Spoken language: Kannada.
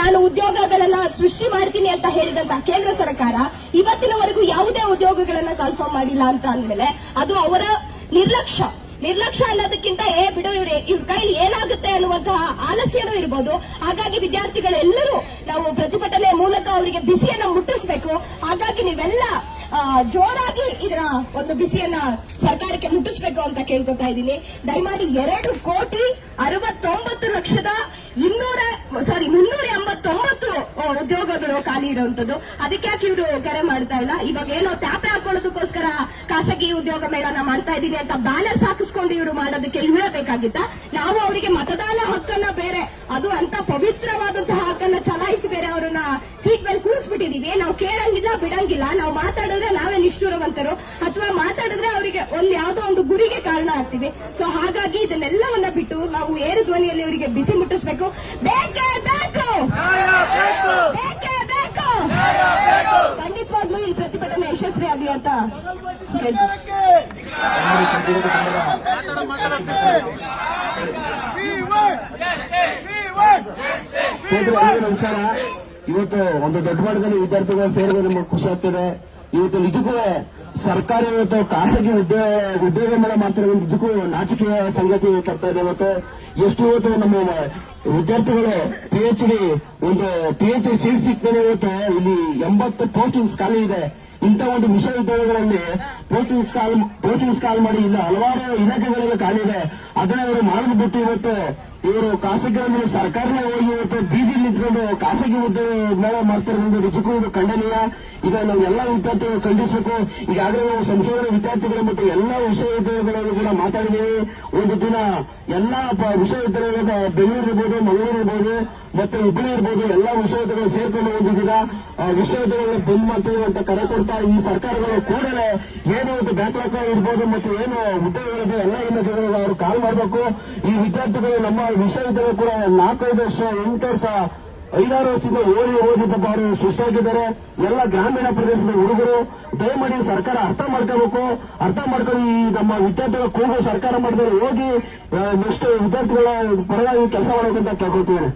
ನಾನು ಉದ್ಯೋಗಗಳನ್ನ ಸೃಷ್ಟಿ ಮಾಡ್ತೀನಿ ಅಂತ ಹೇಳಿದಂತ ಕೇಂದ್ರ ಸರ್ಕಾರ ಇವತ್ತಿನವರೆಗೂ ಯಾವುದೇ ಉದ್ಯೋಗಗಳನ್ನ ಕನ್ಫರ್ಮ್ ಮಾಡಿಲ್ಲ ಅಂತ ಅಂದ್ಮೇಲೆ ಅದು ಅವರ ನಿರ್ಲಕ್ಷ್ಯ. ನಿರ್ಲಕ್ಷ್ಯ ಅನ್ನೋದಕ್ಕಿಂತ, ಏ ಬಿಡು ಇವ್ರ ಇವ್ರ ಕೈಲಿ ಏನಾಗುತ್ತೆ ಅನ್ನುವಂತಹ ಆಲಸ್ಯನೂ ಇರ್ಬೋದು. ಹಾಗಾಗಿ ವಿದ್ಯಾರ್ಥಿಗಳೆಲ್ಲರೂ ನಾವು ಪ್ರತಿಭಟನೆ ಮೂಲಕ ಅವರಿಗೆ ಬಿಸಿಯನ್ನ ಮುಟ್ಟಿಸ್ಬೇಕು. ಹಾಗಾಗಿ ನೀವೆಲ್ಲ ಜೋರಾಗಿ ಇದರ ಒಂದು ಬಿಸಿಯನ್ನ ಸರ್ಕಾರಕ್ಕೆ ಮುಟ್ಟಿಸ್ಬೇಕು ಅಂತ ಕೇಳ್ಕೊತಾ ಇದ್ದೀನಿ. ದಯಮಾಡಿ ಎರಡು ಕೋಟಿ ಅರವತ್ತೊಂಬತ್ತು ಲಕ್ಷದ ಇನ್ನೂರ ಸಾರಿ ಉದ್ಯೋಗಗಳು ಖಾಲಿ ಇರುವಂತದ್ದು. ಅದಕ್ಕೆ ಯಾಕೆ ಇವರು ಕರೆ ಮಾಡ್ತಾ ಇಲ್ಲ? ಇವಾಗ ಏನೋ ತ್ಯಾಪೆ ಹಾಕೊಳ್ಳೋದಕ್ಕೋಸ್ಕರ ಖಾಸಗಿ ಉದ್ಯೋಗ ಮೇಳನ ಮಾಡ್ತಾ ಇದ್ದೀನಿ ಅಂತ ಬ್ಯಾನರ್ಸ್ ಹಾಕಿಸ್ಕೊಂಡು ಇವರು ಮಾಡೋದಕ್ಕೆ ಇವರೇ ಬೇಕಾಗಿತ್ತ? ನಾವು ಅವರಿಗೆ ಮತದಾನ ಹಕ್ಕನ್ನ ಬೇರೆ, ಅದು ಅಂತ ಪವಿತ್ರವಾದಂತಹ ಹಕ್ಕನ್ನ ಚಲಾಯಿಸಿ ಬೇರೆ ಅವರನ್ನ ಸೀಟ್ ಮೇಲೆ ಕೂರಿಸ್ಬಿಟ್ಟಿದೀವಿ. ನಾವು ಕೇಳಂಗಿಲ್ಲ, ಬಿಡಂಗಿಲ್ಲ. ನಾವು ಮಾತಾಡಿದ್ರೆ ನಾವೇ ನಿಷ್ಠುರವಂತರು. ಅಥವಾ ಮಾತಾಡಿದ್ರೆ ಅವರಿಗೆ ಒಂದ್ ಯಾವ್ದೋ ಗುರಿಗೆ ಕಾರಣ ಆಗ್ತೀವಿ. ಸೊ ಹಾಗಾಗಿ ಇದನ್ನೆಲ್ಲವನ್ನ ಬಿಟ್ಟು ನಾವು ಏರು ಧ್ವನಿಯಲ್ಲಿ ಅವರಿಗೆ ಬಿಸಿ ಮುಟ್ಟಿಸ್ಬೇಕು. ಬೇಕೇ ಬೇಕು! ಖಂಡಿತವಾಗ್ಲೂ ಈ ಪ್ರತಿಭಟನೆ ಯಶಸ್ವಿ ಆಗ್ಲಿ ಅಂತ ಇವತ್ತು ಒಂದು ದೊಡ್ಡ ಮಟ್ಟದಲ್ಲಿ ವಿದ್ಯಾರ್ಥಿಗಳು ಸೇರಿದ್ರೆ ನಮಗೆ ಖುಷಿ ಆಗ್ತಿದೆ. ಇವತ್ತು ನಿಜಕ್ಕೂ ಸರ್ಕಾರ ಇವತ್ತು ಖಾಸಗಿ ಉದ್ಯೋಗ ಉದ್ಯೋಗ ಮೇಲೆ ಮಾಡ್ತಿರೋ ನಿಜಕ್ಕೂ ನಾಚಿಕೆಯ ಸಂಗತಿ ತರ್ತಾ ಇದೆ. ಇವತ್ತು ಎಷ್ಟು ಇವತ್ತು ನಮ್ಮ ವಿದ್ಯಾರ್ಥಿಗಳು ಪಿ ಎಚ್ ಡಿ ಒಂದು ಪಿ ಎಚ್ ಡಿ ಸೀಟ್ ಸಿಕ್ಕಿದ್ರೆ ಇವತ್ತು ಇಲ್ಲಿ ಎಂಬತ್ತು ಪೋಸ್ಟಿಂಗ್ಸ್ ಖಾಲಿ ಇದೆ. ಇಂಥ ಒಂದು ವಿಶ್ವವಿದ್ಯಾಲಯಗಳಲ್ಲಿ ಪೋಸ್ಟಿಂಗ್ಸ್ ಕಾಲ್ ಪೋಸ್ಟಿಂಗ್ಸ್ ಕಾಲ್ ಮಾಡಿ ಇಲ್ಲ, ಹಲವಾರು ಇಲಾಖೆಗಳಲ್ಲಿ ಖಾಲಿ ಇದೆ. ಅದನ್ನ ಇವರು ಮಾಡಿದ್ಬಿಟ್ಟು ಇವತ್ತು ಇವರು ಖಾಸಗಿ ಸರ್ಕಾರನೇ ಹೋಗಿ ಇವತ್ತು ಬೀದಿ ನಿಂತ್ಕೊಂಡು ಖಾಸಗಿ ಉದ್ಯೋಗ ಮೇಳ ಮಾಡ್ತಿರೋದು ನಿಜಕ್ಕೂ ಇದು ಖಂಡನೀಯ. ಈಗ ನಾವು ಎಲ್ಲ ವಿದ್ಯಾರ್ಥಿಗಳು ಖಂಡಿಸಬೇಕು. ಈಗಾಗಲೇ ನಾವು ಸಂಶೋಧನಾ ವಿದ್ಯಾರ್ಥಿಗಳು ಮತ್ತು ಎಲ್ಲ ವಿಶ್ವವಿದ್ಯಾಲಯಗಳನ್ನು ಕೂಡ ಮಾತಾಡಿದ್ದೀವಿ. ಒಂದು ದಿನ ಎಲ್ಲಾ ವಿಶ್ವವಿದ್ಯಾಲಯದ ಬೆಂಗಳೂರು ಇರ್ಬೋದು ಮಂಗಳೂರು ಇರ್ಬೋದು ಮತ್ತೆ ಹುಬ್ಬಳ್ಳಿ ಇರ್ಬೋದು ಎಲ್ಲಾ ವಿಶ್ವವಿದ್ಯಾಲಯ ಸೇರ್ಕೊಂಡು ಒಂದು ದಿನ ಆ, ವಿಶ್ವವಿದ್ಯಾಲಯ ಬಂದ್ ಮಾಡ್ತೀವಿ ಅಂತ ಕರೆ ಕೊಡ್ತಾ ಈ ಸರ್ಕಾರಗಳು ಕೂಡಲೇ ಏನು ಒಂದು ಬ್ಯಾಕ್ಲಾಕ್ ಇರ್ಬೋದು ಮತ್ತು ಏನು ಉದ್ಯೋಗಗಳಿದೆ ಎಲ್ಲ ಇಲಾಖೆಗಳು ಅವರು ಕಾಲ್ ಮಾಡಬೇಕು. ಈ ವಿದ್ಯಾರ್ಥಿಗಳು ನಮ್ಮ ವಿಶ್ವವಿದ್ಯಾಲಯ ಕೂಡ ನಾಲ್ಕೈದು ವರ್ಷ, ಎಂಟು ವರ್ಷ, ಐದಾರು ವರ್ಷದಿಂದ ಓಡಿ ಓದಿ ಪಾಪ ಅವರು ಸುಸ್ತಾಗಿದ್ದಾರೆ. ಎಲ್ಲ ಗ್ರಾಮೀಣ ಪ್ರದೇಶದ ಹುಡುಗರು, ದಯಮಾಡಿ ಸರ್ಕಾರ ಅರ್ಥ ಮಾಡ್ಕೋಬೇಕು. ಅರ್ಥ ಮಾಡ್ಕೊಂಡು ಈ ನಮ್ಮ ವಿದ್ಯಾರ್ಥಿಗಳ ಕೂಗು ಸರ್ಕಾರ ಮಾಡಿದ್ರೆ ಹೋಗಿ ನೆಕ್ಸ್ಟ್ ವಿದ್ಯಾರ್ಥಿಗಳ ಪರವಾಗಿ ಕೆಲಸ ಮಾಡಬೇಕಂತ ಕೇಳ್ಕೊಳ್ತೀವಿ